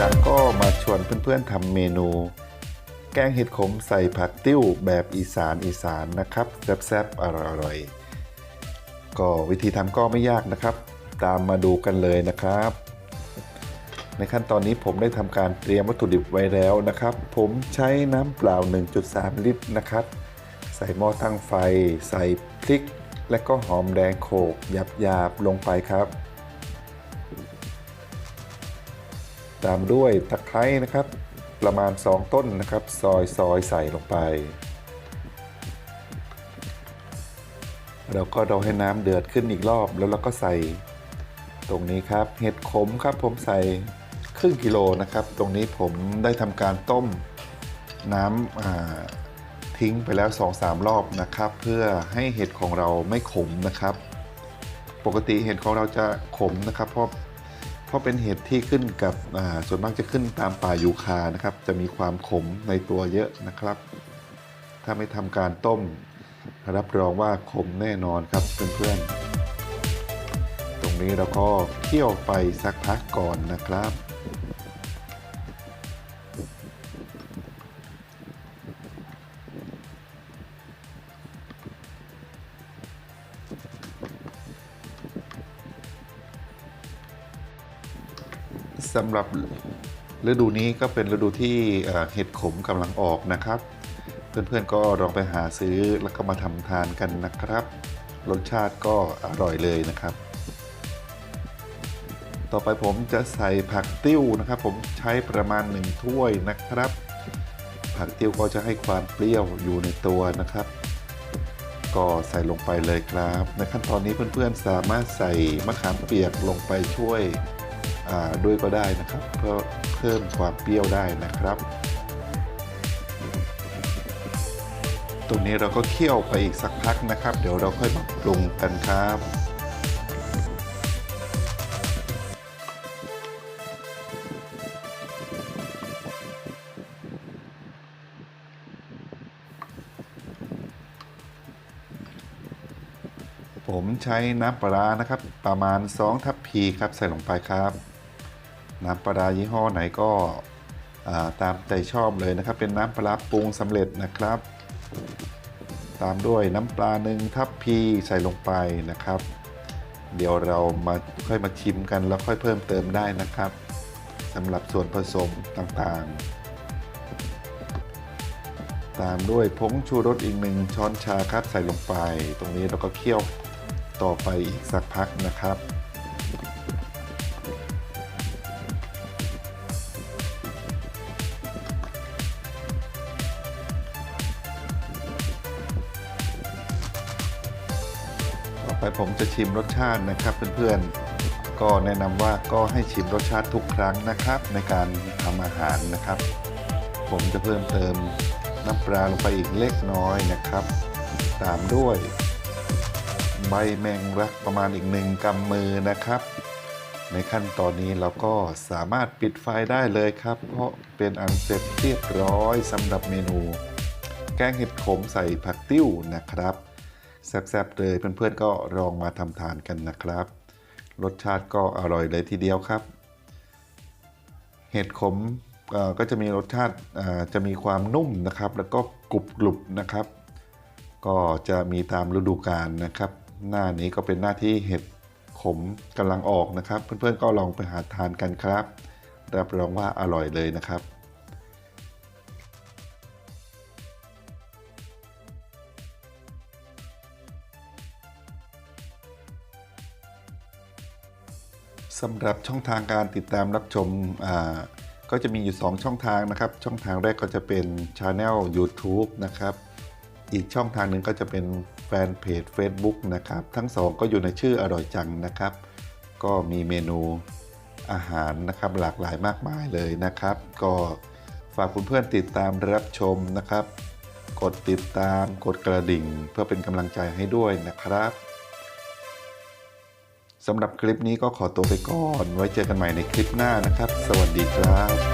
จังก็มาชวนเพื่อนๆทำเมนู แกงเห็ดขมใส่ผักติ้วแบบอีสานอีสานนะครับแซ่บๆอร่อยๆก็วิธีทำก็ไม่ยากนะครับ ตามมาดูกันเลยนะครับ ในขั้นตอนนี้ผมได้ทำการเตรียมวัตถุดิบไว้แล้วนะครับ ผมใช้น้ำเปล่า 1.3 ลิตรนะครับ ใส่หม้อตั้งไฟ ใส่พริก และก็หอมแดงโขกหยาบๆลงไปครับ ตามด้วยตะไคร้นะครับ ประมาณ 2 ต้นนะครับ ซอยซอยใส่ลงไปเราก็รอให้น้ำเดือดขึ้นอีกรอบแล้วเราก็ใส่ตรงนี้ครับ เห็ดขมครับผมใส่ครึ่งกิโลนะครับ ตรงนี้ผมได้ทำการต้มน้ำทิ้งไปแล้ว 2-3 รอบนะครับ เพื่อให้เห็ดของเราไม่ขมนะครับ ปกติเห็ดของเราจะขมนะครับเพราะ ราะเป็นเห็ดที่ขึ้นกับส่วนมากจะขึ้นตามป่ายูคานะครับ จะมีความขมในตัวเยอะนะครับ ถ้าไม่ทำการต้ม รับรองว่าขมแน่นอนครับเพื่อนๆ ตรงนี้เราก็เคี่ยวไปสักพักก่อนนะครับ สำหรับฤดูนี้ก็เป็นฤดูที่เห็ดขมกำลังออกนะครับ เพื่อนๆก็ลองไปหาซื้อแล้วก็มาทำทานกันนะครับ รสชาติก็อร่อยเลยนะครับ ต่อไปผมจะใส่ผักติ้วนะครับ ผมใช้ประมาณ1ถ้วยนะครับ ผักติ้วก็จะให้ความเปรี้ยวอยู่ในตัวนะครับก็ใส่ลงไปเลยครับ ในขั้นตอนนี้เพื่อนๆสามารถใส่มะขามเปียกลงไปช่วย ด้วยก็ได้นะครับ เพื่อเพิ่มความเปรี้ยวได้นะครับ ตรงนี้เราก็เคี่ยวไปอีกสักพักนะครับ เดี๋ยวเราค่อยมาปรุงกันครับผมใช้น้ำปลานะครับ ประมาณ 2 ทัพพีครับ ใส่ลงไปครับ น้ำปลาร้ายี่ห้อไหนก็ตามใจชอบเลยนะครับ เป็นน้ำปลาร้าปรุงสำเร็จนะครับ ตามด้วยน้ำปลาหนึ่งทัพพีใส่ลงไปนะครับ เดี๋ยวเรามาค่อยมาชิมกันแล้วค่อยเพิ่มเติมได้นะครับสำหรับส่วนผสมต่างๆ ตามด้วยผงชูรสอีกหนึ่งช้อนชาครับใส่ลงไป ตรงนี้เราก็เคี่ยวต่อไปอีกสักพักนะครับ ไปผมจะชิมรสชาตินะครับ เพื่อนๆ ก็แนะนำว่าก็ให้ชิมรสชาติทุกครั้งนะครับ ในการทำอาหารนะครับ ผมจะเพิ่มเติมน้ำปลาลงไปอีกเล็กน้อยนะครับ ตามด้วย ใบแมงรักประมาณอีกหนึ่งกำมือนะครับ ในขั้นตอนนี้เราก็สามารถปิดไฟได้เลยครับ เพราะเป็นอันเสร็จเรียบร้อยสำหรับเมนู แกงเห็ดขมใส่ผักติ้วนะครับ แซ่บๆเลยเพื่อนๆก็ลองมาทำทานกันนะครับ รสชาติก็อร่อยเลยทีเดียวครับ เห็ดขมก็จะมีรสชาติจะมีความนุ่มนะครับ แล้วก็กรุบกรุบนะครับ ก็จะมีตามฤดูกาลนะครับ หน้านี้ก็เป็นหน้าที่เห็ดขมกำลังออกนะครับ เพื่อนๆก็ลองไปหาทานกันครับรับรองว่าอร่อยเลยนะครับ สำหรับช่องทางการติดตามรับชมก็จะมีอยู่ 2 ช่องทางนะครับ ช่องทางแรกก็จะเป็น Channel YouTube นะครับ อีกช่องทางหนึ่งก็จะเป็นแฟนเพจ Facebook นะครับ ทั้งสองก็อยู่ในชื่ออร่อยจังนะครับ ก็มีเมนูอาหารนะครับหลากหลายมากมายเลยนะครับ ก็ฝากคุณเพื่อนติดตามรับชมนะครับ กดติดตามกดกระดิ่ง เพื่อเป็นกำลังใจให้ด้วยนะครับ สำหรับคลิปนี้ก็ขอตัวไปก่อน ไว้เจอกันใหม่ในคลิปหน้านะครับ สวัสดีครับ